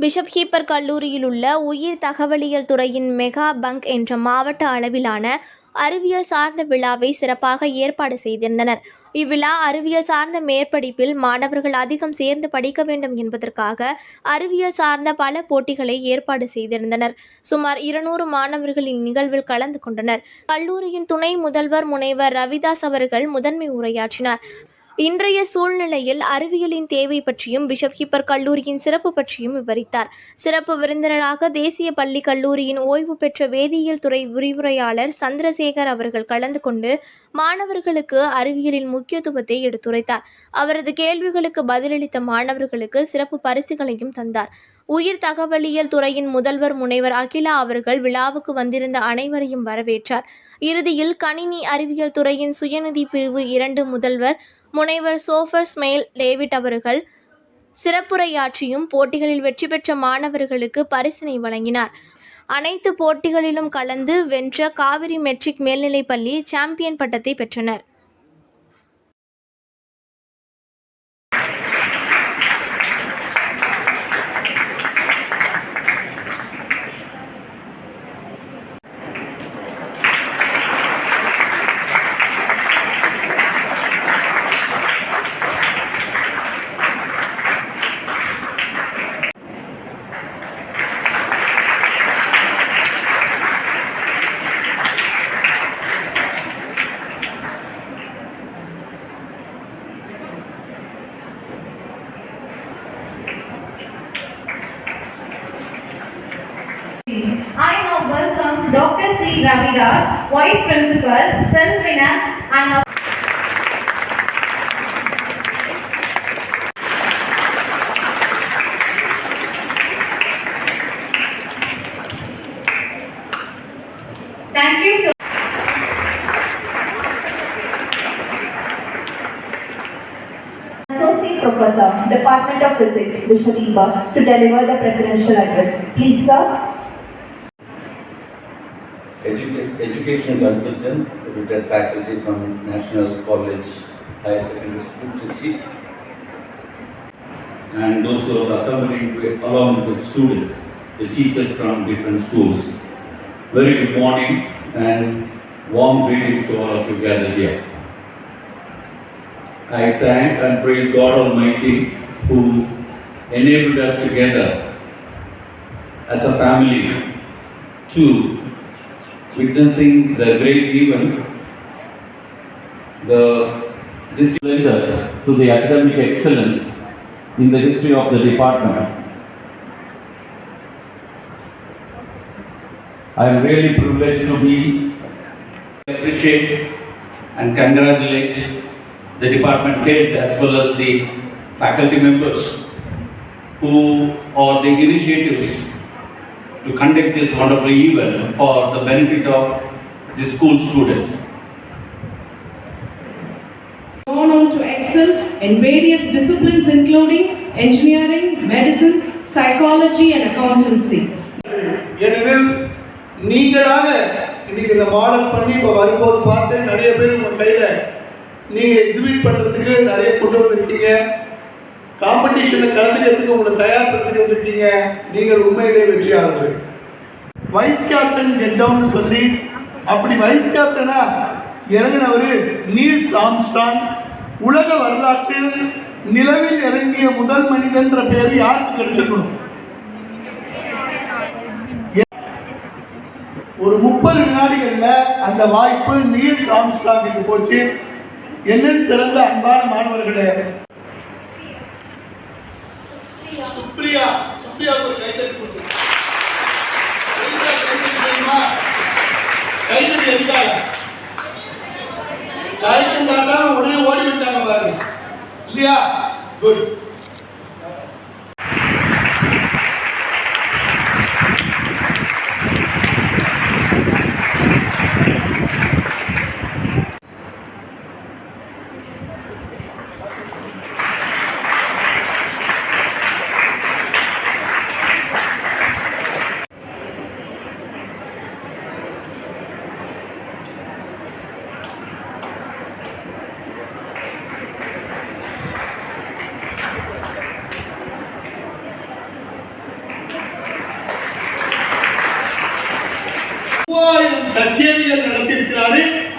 Bishop Heber கல்லூரியில் உள்ள உயிர் தகவலியல் துறையின் மெகா பங்க் என்ற மாவட்ட அளவிலான அறிவியல் சார்ந்த விழாவை சிறப்பாக ஏற்பாடு செய்திருந்தனர். இவ்விழா அறிவியல் சார்ந்த மேற்படிப்பில் மாணவர்கள் அதிகம் சேர்ந்து படிக்க வேண்டும் என்பதற்காக அறிவியல் சார்ந்த பல போட்டிகளை ஏற்பாடு செய்திருந்தனர். சுமார் இருநூறு மாணவர்கள் இந்நிகழ்வில் கலந்து கொண்டனர். கல்லூரியின் துணை முதல்வர் முனைவர் ரவிதாஸ் அவர்கள் முதன்மை உரையாற்றினார். இன்றைய சூழ்நிலையில் அறிவியலின் தேவை பற்றியும் பிஷப் ஹிப்பர் கல்லூரியின் சிறப்பு பற்றியும் விவரித்தார். சிறப்பு விருந்தினராக தேசிய பள்ளி கல்லூரியின் ஓய்வு பெற்ற வேதியியல் துறை விரிவுரையாளர் சந்திரசேகர் அவர்கள் கலந்து கொண்டு மாணவர்களுக்கு அறிவியலின் முக்கியத்துவத்தை எடுத்துரைத்தார். அவரது கேள்விகளுக்கு பதிலளித்த மாணவர்களுக்கு சிறப்பு பரிசுகளையும் தந்தார். உயிர் தகவலியல் துறையின் முதல்வர் முனைவர் அகிலா அவர்கள் விழாவுக்கு வந்திருந்த அனைவரையும் வரவேற்றார். இறுதியில் கணினி அறிவியல் துறையின் சுயநிதி பிரிவு இரண்டு முதல்வர் முனைவர் சோஃபர் ஸ்மெயில் டேவிட் அவர்கள் சிறப்புரையாற்றியும் போட்டிகளில் வெற்றி பெற்ற மாணவர்களுக்கு பரிசினை வழங்கினார். அனைத்து போட்டிகளிலும் கலந்து வென்ற காவிரி மெட்ரிக் மேல்நிலைப்பள்ளி சாம்பியன் பட்டத்தை பெற்றனர். Dr. C. Ravidas, Vice Principal, Self-Finance and Thank you so Associate Professor, Department of Physics, Vishaliba, to deliver the presidential address. Please, sir. Educa- Education consultant, retired faculty from National College Higher Secondary School, Trichy. And also with- along with students, the teachers from different schools. Very good morning and warm greetings to all of you gathered here. I thank and praise God Almighty who enabled us together as a family to witnessing the great event, the this led us to the academic excellence in the history of the department. I am really privileged to be appreciate and congratulate the department head as well as the faculty members who are the initiatives to conduct this wonderful event for the benefit of the school students. gone on to excel in various disciplines including engineering, medicine, psychology and accountancy. ஏனெனில் நீங்களாக இன்னைக்கு இந்த model பண்ணி இப்போ வரும்போது பார்த்து நிறைய பேர் உங்கள் கையில் நீங்கள் எக்ஸிபிட் பண்ணுறதுக்கு நிறைய கொண்டு வந்திருக்கீங்க காம்படிஷனை கலந்துக்கிறதுக்கு உங்களை தயார்படுத்தி வந்திருக்கீங்க? நீங்கள் உண்மையிலே வெற்றியாளர்கள். வைஸ் கேப்டன் கெட் டவுன் சொல்லி அப்படி வைஸ் கேப்டனா இறங்கினவர் நீல் சாம்ஸ்டாங் உலக வரலாற்றில் நிலவில் இறங்கிய முதல் மனிதன்ற பேர் யாருக்கு கிடைச்சிருக்கணும்? ஒரு முப்பது வினாடிகள்ல அந்த வாய்ப்பு நீல் சாம்ஸ்டாங்குக்கு போச்சு. என்னன்னு சிறந்த அன்பான மாணவர்களே சுப்ரியா சுப்ரியாவுக்கு ஒரு கைத்தட்டி கொடுங்க. கைத்தட்டி எதுக்காக கரெக்டும் பார்க்காம உடனே ஓடி விட்டாங்க பாருங்க. இல்லையா? குட்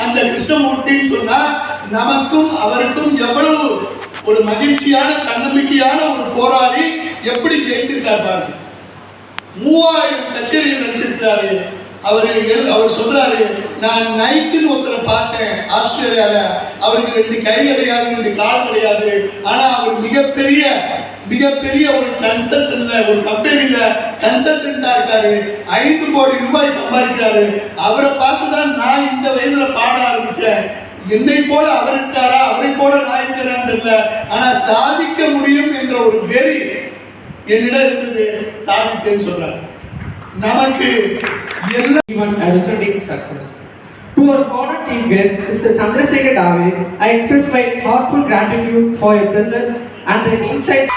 அந்த கிருஷ்ணமூர்த்தின்னு சொன்னா நமக்கும் அவருக்கும் எவ்வளவு ஒரு மகிழ்ச்சியான தன்னம்பிக்கையான ஒரு போராளி எப்படி ஜெயிச்சிருக்கார் பாருங்க. மூவாயிரம் கச்சேரிகள் நடத்திருக்கிறாரு. அவர் அவர் சொல்றாரு நான் நைட்டுன்னு ஒருத்தரை பார்த்தேன் ஆஸ்திரேலியால. அவருக்கு ரெண்டு கை கிடையாது ரெண்டு கால் கிடையாது. ஆனா அவர் மிகப்பெரிய மிகப்பெரிய ஒரு கன்சல்டன்ட்ல ஒரு கம்பெனியில கன்சல்டன்டா இருக்காரு ஐந்து கோடி ரூபாய் சம்பாதிக்கிறாரு அவரை பார்த்து தான் நான் இந்த வயதுல பாட ஆரம்பிச்சேன் என்னை போல அவர் இருக்காரா அவரை போல நான் இருக்கிறேன்னு தெரியல ஆனா சாதிக்க முடியும் என்ற ஒரு வெறி என்னிடம் இருந்தது சாதித்தேன்னு சொல்றாரு நமக்கு என்ன given a resulting success. To our honored chief guest, Mr. Chandrasekhar Dave, I express my heartfelt gratitude for your presence and the insight.